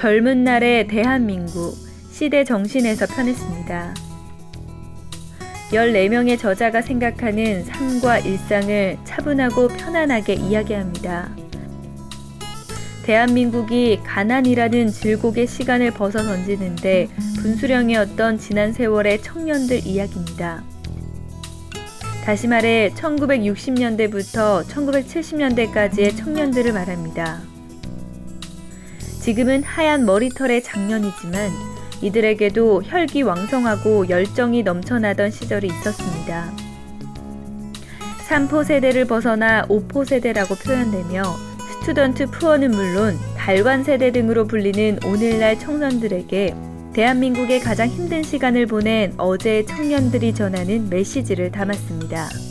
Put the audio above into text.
젊은 날의 대한민국 시대 정신에서 편했습니다. 14명의 저자가 생각하는 삶과 일상을 차분하고 편안하게 이야기합니다. 대한민국이 가난이라는 질곡의 시간을 벗어 던지는데 분수령이었던 지난 세월의 청년들 이야기입니다. 다시 말해 1960년대부터 1970년대까지의 청년들을 말합니다. 지금은 하얀 머리털의 장년이지만 이들에게도 혈기 왕성하고 열정이 넘쳐나던 시절이 있었습니다. 3포 세대를 벗어나 5포 세대라고 표현되며 스튜던트 푸어는 물론 달관 세대 등으로 불리는 오늘날 청년들에게 대한민국의 가장 힘든 시간을 보낸 어제의 청년들이 전하는 메시지를 담았습니다.